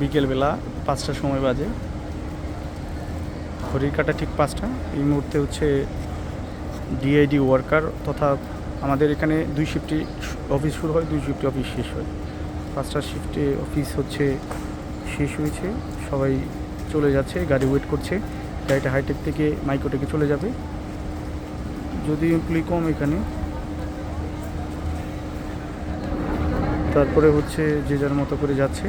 বিকেলবেলা পাঁচটার সময় বাজে। ঘড়ির কাটা ঠিক পাঁচটা। এই মুহূর্তে হচ্ছে ডিআইডি ওয়ার্কার তথা আমাদের এখানে দুই শিফটে অফিস শুরু হয়, দুই শিফটে অফিস শেষ হয়। পাঁচটা শিফটে অফিস হচ্ছে শেষ হয়েছে। সবাই চলে যাচ্ছে, গাড়ি ওয়েট করছে। গাড়িটা হাইটেক থেকে মাইকোটেকে চলে যাবে। যদি এমপ্লয়ি কম এখানে। তারপরে হচ্ছে যে যার মতো করে যাচ্ছে।